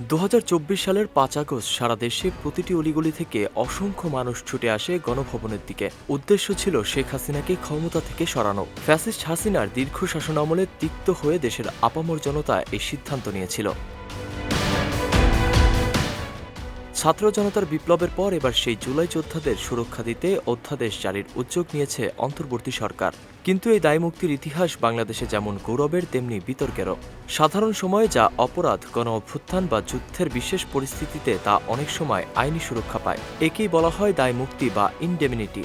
দু হাজার চব্বিশ সালের পাঁচ আগস্ট সারা দেশে প্রতিটি অলিগলি থেকে অসংখ্য মানুষ ছুটে আসে গণভবনের দিকে। উদ্দেশ্য ছিল শেখ হাসিনাকে ক্ষমতা থেকে সরানো। ফ্যাসিস্ট হাসিনার দীর্ঘ শাসনামলে তিক্ত হয়ে দেশের আপামর জনতা এই সিদ্ধান্ত নিয়েছিল। ছাত্র জনতার বিপ্লবের পর এবার সেই জুলাই যোদ্ধাদের সুরক্ষা দিতে অধ্যাদেশ জারির উদ্যোগ নিয়েছে অন্তর্বর্তী সরকার। কিন্তু এই দায়মুক্তির ইতিহাস বাংলাদেশে যেমন গৌরবের, তেমনি বিতর্কেরও। সাধারণ সময়ে যা অপরাধ, গণ অভ্যুত্থান বা যুদ্ধের বিশেষ পরিস্থিতিতে তা অনেক সময় আইনি সুরক্ষা পায়। একেই বলা হয় দায়মুক্তি বা ইনডেমিনিটি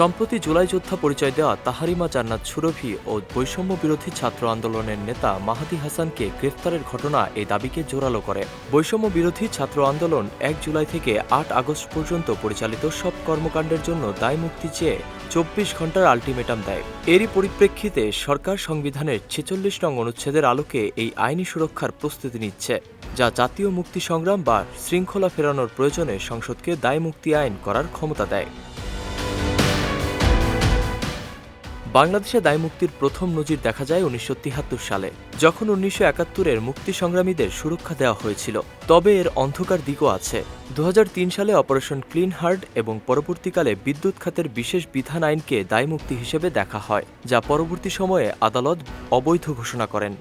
সম্প্রতি জুলাই যোদ্ধা পরিচয় দেওয়া তাহারিমা জান্নাত সুরভি ও বৈষম্য বিরোধী ছাত্র আন্দোলনের নেতা মাহাদি হাসানকে গ্রেফতারের ঘটনা এই দাবিকে জোরালো করে। বৈষম্য বিরোধী ছাত্র আন্দোলন এক জুলাই থেকে আট আগস্ট পর্যন্ত পরিচালিত সব কর্মকাণ্ডের জন্য দায় মুক্তি চেয়ে চব্বিশ ঘণ্টার আলটিমেটাম দেয়। এরই পরিপ্রেক্ষিতে সরকার সংবিধানের ছেচল্লিশ নং অনুচ্ছেদের আলোকে এই আইনি সুরক্ষার প্রস্তুতি নিচ্ছে, যা জাতীয় মুক্তি সংগ্রাম বা শৃঙ্খলা ফেরানোর প্রয়োজনে সংসদকে দায় মুক্তি আইন করার ক্ষমতা দেয়। বাংলাদেশে দায়মুক্তির প্রথম নজির দেখা যায় উনিশশো সালে, যখন উনিশশো একাত্তরের মুক্তি সংগ্রামীদের সুরক্ষা দেওয়া হয়েছিল। তবে এর অন্ধকার দিকও আছে। দু হাজার তিন সালে অপারেশন ক্লিন হার্ট এবং পরবর্তীকালে বিদ্যুৎ খাতের বিশেষ বিধান আইনকে দায়মুক্তি হিসেবে দেখা হয়, যা পরবর্তী সময়ে আদালত অবৈধ ঘোষণা করেন।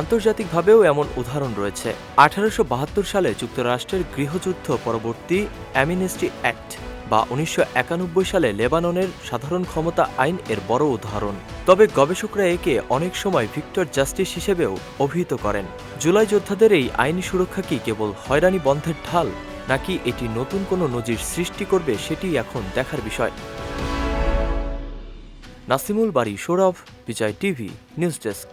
আন্তর্জাতিকভাবেও এমন উদাহরণ রয়েছে। আঠারোশো বাহাত্তর সালে যুক্তরাষ্ট্রের গৃহযুদ্ধ পরবর্তী অ্যামিনেস্টি অ্যাক্ট বা উনিশশো একানব্বই সালে লেবাননের সাধারণ ক্ষমতা আইন এর বড় উদাহরণ। তবে গবেষকরা একে অনেক সময় ভিক্টর জাস্টিস হিসেবেও অভিহিত করেন। জুলাই যোদ্ধাদের এই আইনি সুরক্ষা কি কেবল হয়রানি বন্ধের ঢাল, নাকি এটি নতুন কোনো নজির সৃষ্টি করবে সেটি এখন দেখার বিষয়। Nasimul Bari Sourav, Bijoy TV, news desk.